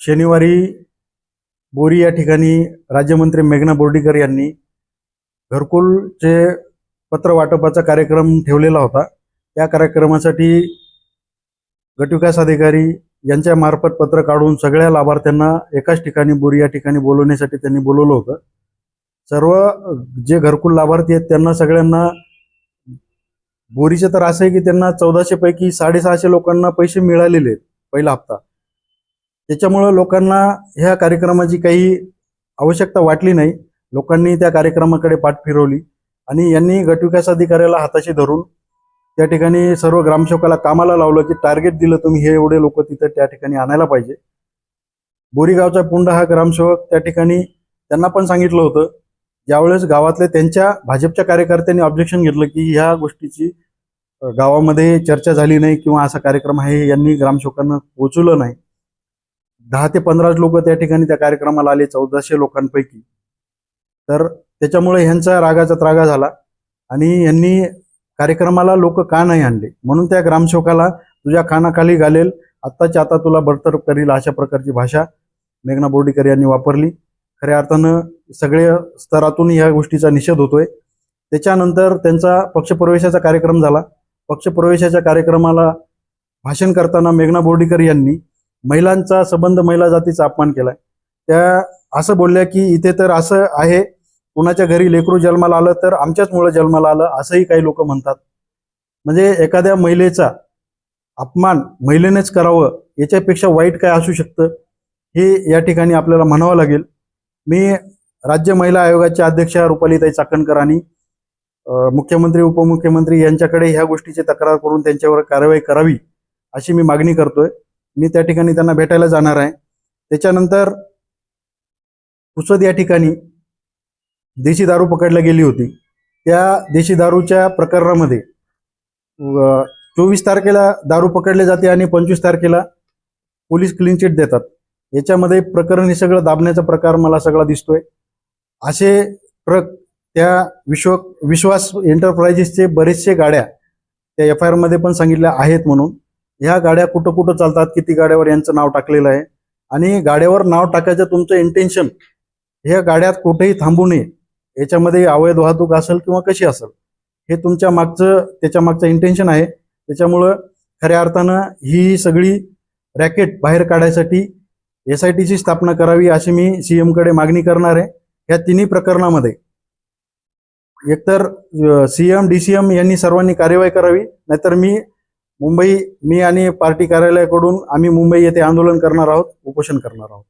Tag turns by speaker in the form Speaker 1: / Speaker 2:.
Speaker 1: शनिवारी बोरी या ठिकाणी राज्यमंत्री मेघना बोर्डीकर यांनी घरकुलचे पत्र वाटपाचा कार्यक्रम ठेवलेला होता. त्या कार्यक्रमासाठी गटविकास अधिकारी यांच्या मार्फत पत्र काढून सगळ्या लाभार्थ्यांना एकाच ठिकाणी बोरी या ठिकाणी बोलवण्यासाठी त्यांनी बोलवलं होतं. सर्व जे घरकुल लाभार्थी आहेत त्यांना सगळ्यांना बोरीचं तर असं आहे की त्यांना चौदाशे पैकी साडेसहाशे लोकांना पैसे मिळालेले आहेत पहिला हप्ता. त्याच्यामुळं लोकांना ह्या कार्यक्रमाची काही आवश्यकता वाटली नाही. लोकांनी त्या कार्यक्रमाकडे पाठ फिरवली आणि यांनी गटविकास अधिकाऱ्याला हाताशी धरून त्या ठिकाणी सर्व ग्रामसेवकाला कामाला लावलं की टार्गेट दिलं तुम्ही हे एवढे लोक तिथं त्या ठिकाणी आणायला पाहिजे. बोरीगावचा पुंडा हा ग्रामसेवक त्या ठिकाणी त्यांना पण सांगितलं होतं ज्यावेळेस गावातले त्यांच्या भाजपच्या कार्यकर्त्यांनी ऑब्जेक्शन घेतलं की ह्या गोष्टीची गावामध्ये चर्चा झाली नाही किंवा असा कार्यक्रम आहे हे यांनी ग्रामसेवकांना पोचवलं नाही. दहा ते पंधरा लोक त्या ठिकाणी त्या कार्यक्रमाला आले चौदाशे लोकांपैकी. तर त्याच्यामुळे ह्यांचा रागाचा त्रागा झाला आणि यांनी कार्यक्रमाला लोक का नाही आणले? म्हणून त्या ग्रामसेवकाला तुझ्या कानाखाली घालेल. आत्ताच्या आता तुला बडतर्फ करील अशा प्रकारची भाषा मेघना बोर्डीकर यांनी वापरली. खऱ्या अर्थानं सगळ्या स्तरातून या गोष्टीचा निषेध होतोय. त्याच्यानंतर त्यांचा पक्षप्रवेशाचा कार्यक्रम झाला. पक्षप्रवेशाच्या कार्यक्रमाला भाषण करताना मेघना बोर्डीकर यांनी महिलांचा संबंध महिला जातीचा अपमान केलाय. त्या असं बोलल्या की इथे तर असं आहे कुणाच्या घरी लेकरू जन्माला आलं तर आमच्याच मुळे जन्माला आलं असंही काही लोक म्हणतात. म्हणजे एखाद्या महिलेचा अपमान महिलेनेच करावं याच्यापेक्षा वाईट काय असू शकतं हे या ठिकाणी आपल्याला म्हणावं लागेल. मी राज्य महिला आयोगाच्या अध्यक्षा रुपालीताई चाकणकर आणि मुख्यमंत्री उपमुख्यमंत्री यांच्याकडे ह्या गोष्टीची तक्रार करून त्यांच्यावर कारवाई करावी अशी मी मागणी करतोय. मी त्या ठिकाणी त्यांना भेटायला जाणार आहे. त्याच्यानंतर पुसद या ठिकाणी देशी दारू पकडल्या गेली होती. त्या देशी दारूच्या प्रकरणामध्ये चोवीस तारखेला दारू पकडले जाते आणि पंचवीस तारखेला पोलीस क्लीन चिट देतात. याच्यामध्ये प्रकरण हे सगळं दाबण्याचा प्रकार मला सगळा दिसतोय. असे ट्रक त्या विश्व विश्वास एंटरप्राइजेसचे बरेचसे गाड्या त्या एफ आय आरमध्ये पण सांगितल्या आहेत म्हणून. ह्या गाड्या कुठं कुठं चालतात किती गाड्यावर यांचं नाव टाकलेलं आहे. आणि गाड्यावर नाव टाकायचं तुमचं इंटेन्शन ह्या गाड्यात कुठेही थांबू नये. याच्यामध्ये अवैध वाहतूक असेल किंवा कशी असेल हे तुमच्या मागचं त्याच्या मागचं इंटेन्शन आहे. त्याच्यामुळं खऱ्या अर्थानं ही सगळी रॅकेट बाहेर काढायसाठी एस आय टीची स्थापना करावी अशी मी सीएमकडे मागणी करणार आहे. या तिन्ही प्रकरणामध्ये एकतर सीएम डीसीएम यांनी सर्वांनी कार्यवाही करावी. नाहीतर मी मुंबई मी आणि पार्टी कार्यालयाकडून आम्ही मुंबई येथे आंदोलन करणार आहोत उपोषण करणार आहोत.